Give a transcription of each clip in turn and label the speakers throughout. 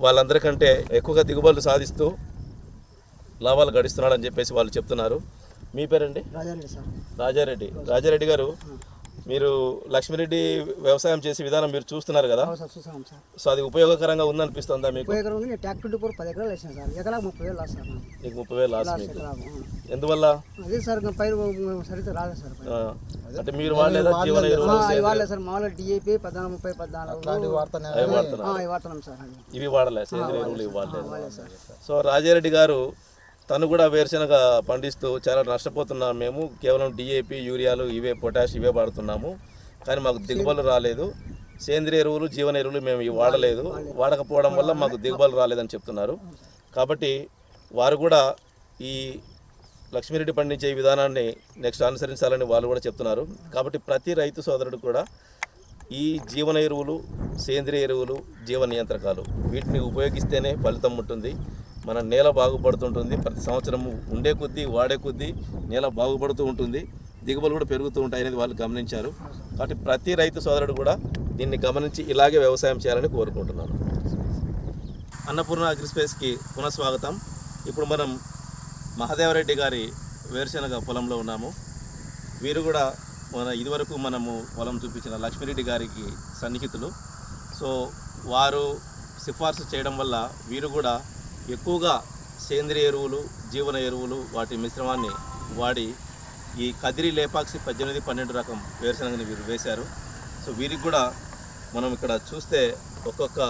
Speaker 1: వాళ్ళందరికంటే ఎక్కువగా దిగుబడులు సాధిస్తూ లాభాలు గడిస్తున్నాడని చెప్పేసి వాళ్ళు చెప్తున్నారు. మీ పేరండి?
Speaker 2: రాజారెడ్డి సార్.
Speaker 1: రాజారెడ్డి. రాజారెడ్డి గారు మీరు లక్ష్మిరెడ్డి వ్యవసాయం చేసే విధానం మీరు చూస్తున్నారు కదా?
Speaker 2: అవును సార్ చూసాం సార్.
Speaker 1: సో అది ఉపయోగకరంగా ఉందనిపిస్తుందా మీకు?
Speaker 2: ట్రాక్టర్ డిపోర్ పది ఎకరాలు వేసాను సార్. ఎకరా ముప్పై వేలు లాస్ సార్. నీకు
Speaker 1: ముప్పై వేలు లాస్ మీకు. ఎందువల్ల?
Speaker 2: అదే సార్ ఇంకా పైరు సరిగ్గా రాలేదు సార్
Speaker 1: అంటే మీరు వాడలేదా? జీవన
Speaker 2: వాడలేదు సార్. మామూలుగా డిఏపి పద్నాలుగు ముప్పై పద్నాలుగు.
Speaker 1: అవి
Speaker 2: ఆ,
Speaker 1: వాడుతున్నారు
Speaker 2: అవి వాడుతున్నాం సార్ అది
Speaker 1: ఇవి వాడలే సేంద్రియ ఎరువులు ఇవి వాడలేదు.
Speaker 2: వాడలేదు సార్.
Speaker 1: సో రాజారెడ్డి గారు తను కూడా వేరుశనగ పండిస్తూ చాలా నష్టపోతున్నాం మేము. కేవలం డిఏపి యూరియాలు ఇవే పొటాష్ ఇవే వాడుతున్నాము. కానీ మాకు దిగుబడులు రాలేదు. సేంద్రియ ఎరువులు జీవన ఎరువులు మేము ఇవి వాడలేదు. వాడకపోవడం వల్ల మాకు దిగుబడులు రాలేదని చెప్తున్నారు. కాబట్టి వారు కూడా ఈ లక్ష్మీరెడ్డి పండించే విధానాన్ని నెక్స్ట్ అనుసరించాలని వాళ్ళు కూడా చెప్తున్నారు. కాబట్టి ప్రతి రైతు సోదరుడు కూడా ఈ జీవన ఎరువులు సేంద్రియ ఎరువులు జీవ నియంత్రకాలు వీటిని ఉపయోగిస్తేనే ఫలితం ఉంటుంది. మన నేల బాగుపడుతుంటుంది. ప్రతి సంవత్సరం ఉండే కొద్దీ వాడే కొద్దీ నేల బాగుపడుతూ ఉంటుంది. దిగుబడులు కూడా పెరుగుతూ ఉంటాయి అనేది వాళ్ళు గమనించారు. కాబట్టి ప్రతి రైతు సోదరుడు కూడా దీన్ని గమనించి ఇలాగే వ్యవసాయం చేయాలని కోరుకుంటున్నాను. అన్నపూర్ణ అగ్రిస్పేస్కి పునఃస్వాగతం. ఇప్పుడు మనం మహదేవరెడ్డి గారి వేరుశనగ పొలంలో ఉన్నాము. వీరు కూడా మన ఇదివరకు మనము పొలం చూపించిన లక్ష్మిరెడ్డి గారికి సన్నిహితులు. సో వారు సిఫార్సు చేయడం వల్ల వీరు కూడా ఎక్కువగా సేంద్రియ ఎరువులు జీవన ఎరువులు వాటి మిశ్రమాన్ని వాడి ఈ కదిరి లేపాక్సి పద్దెనిమిది పన్నెండు రకం వేరుశనగని వీరు వేశారు. సో వీరికి కూడా మనం ఇక్కడ చూస్తే ఒక్కొక్క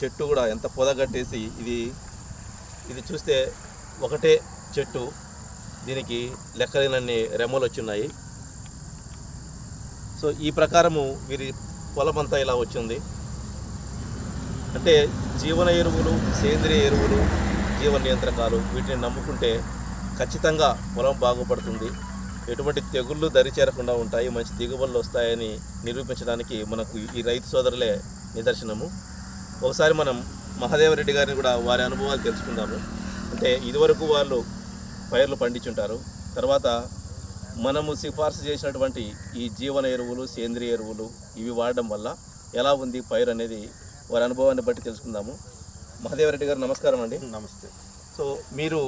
Speaker 1: చెట్టు కూడా ఎంత పొదగట్టేసి ఇది ఇది చూస్తే ఒకటే చెట్టు. దీనికి లెక్కలేనన్ని రెమ్మలు వచ్చున్నాయి. సో ఈ ప్రకారము వీరి పొలమంతా ఇలా వచ్చింది. అంటే జీవన ఎరువులు సేంద్రియ ఎరువులు జీవ నియంత్రకాలు వీటిని నమ్ముకుంటే ఖచ్చితంగా పొలం బాగుపడుతుంది. ఎటువంటి తెగుళ్ళు దరి చేరకుండా ఉంటాయి మంచి దిగుబడులు వస్తాయని నిరూపించడానికి మనకు ఈ రైతు సోదరులే నిదర్శనము. ఒకసారి మనం మహాదేవరెడ్డి గారిని కూడా వారి అనుభవాలు తెలుసుకుందాము. అంటే ఇదివరకు వాళ్ళు పైర్లు పండించుంటారు. తర్వాత మనము సిఫార్సు చేసినటువంటి ఈ జీవన ఎరువులు సేంద్రియ ఎరువులు ఇవి వాడడం వల్ల ఎలా ఉంది పైరు అనేది వారి అనుభవాన్ని బట్టి తెలుసుకుందాము. మహాదేవరెడ్డి గారు నమస్కారం అండి.
Speaker 3: నమస్తే.
Speaker 1: సో మీరు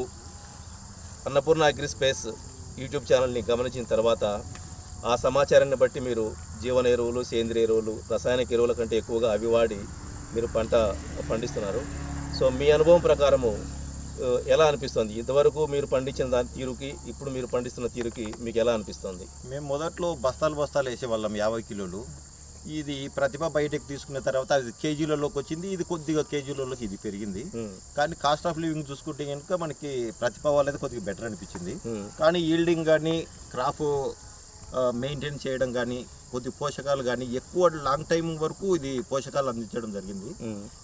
Speaker 1: అన్నపూర్ణ అగ్రి స్పేస్ యూట్యూబ్ ఛానల్ని గమనించిన తర్వాత ఆ సమాచారాన్ని బట్టి మీరు జీవన ఎరువులు సేంద్రియ ఎరువులు రసాయనిక ఎరువుల కంటే ఎక్కువగా అవి వాడి మీరు పంట పండిస్తున్నారు. సో మీ అనుభవం ప్రకారము ఎలా అనిపిస్తుంది? ఇంతవరకు మీరు పండించిన దాని తీరుకి ఇప్పుడు మీరు పండిస్తున్న తీరుకి మీకు ఎలా అనిపిస్తుంది?
Speaker 3: మేము మొదట్లో బస్తాలు బస్తాలు వేసేవాళ్ళం యాభై కిలోలు. ఇది ప్రతిభ బయటకు తీసుకున్న తర్వాత అది కేజీలలోకి వచ్చింది. ఇది కొద్దిగా కేజీలలోకి ఇది పెరిగింది. కానీ కాస్ట్ ఆఫ్ లివింగ్ చూసుకుంటే కనుక మనకి ప్రతిభ వాళ్ళది కొద్దిగా బెటర్ అనిపించింది. కానీ ఈల్డింగ్ కానీ క్రాప్ మెయింటైన్ చేయడం కానీ కొద్ది పోషకాలు కానీ ఎక్కువ లాంగ్ టైం వరకు ఇది పోషకాలు అందించడం జరిగింది.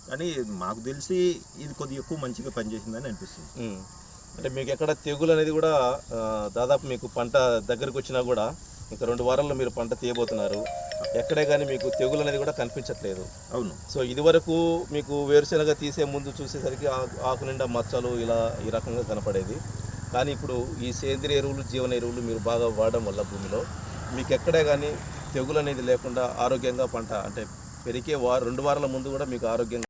Speaker 3: కానీ మాకు తెలిసి ఇది కొద్దిగా ఎక్కువ మంచిగా పనిచేసిందని అనిపిస్తుంది.
Speaker 1: అంటే మీకు ఎక్కడ తెగులు అనేది కూడా దాదాపు మీకు పంట దగ్గరకు వచ్చినా కూడా ఇంకా రెండు వారాల్లో మీరు పంట తీయబోతున్నారు. ఎక్కడే కానీ మీకు తెగులు అనేది కూడా కనిపించట్లేదు.
Speaker 3: అవును.
Speaker 1: సో ఇదివరకు మీకు వేరుశనగ తీసే ముందు చూసేసరికి ఆకు- ఆకు నిండా మచ్చలు ఇలా ఈ రకంగా కనపడేది. కానీ ఇప్పుడు ఈ సేంద్రియ ఎరువులు జీవన ఎరువులు మీరు బాగా వాడడం వల్ల భూమిలో మీకు ఎక్కడే కానీ తెగులు అనేది లేకుండా ఆరోగ్యంగా పంట అంటే పెరిగే వారం రెండు వారాల ముందు కూడా మీకు ఆరోగ్యంగా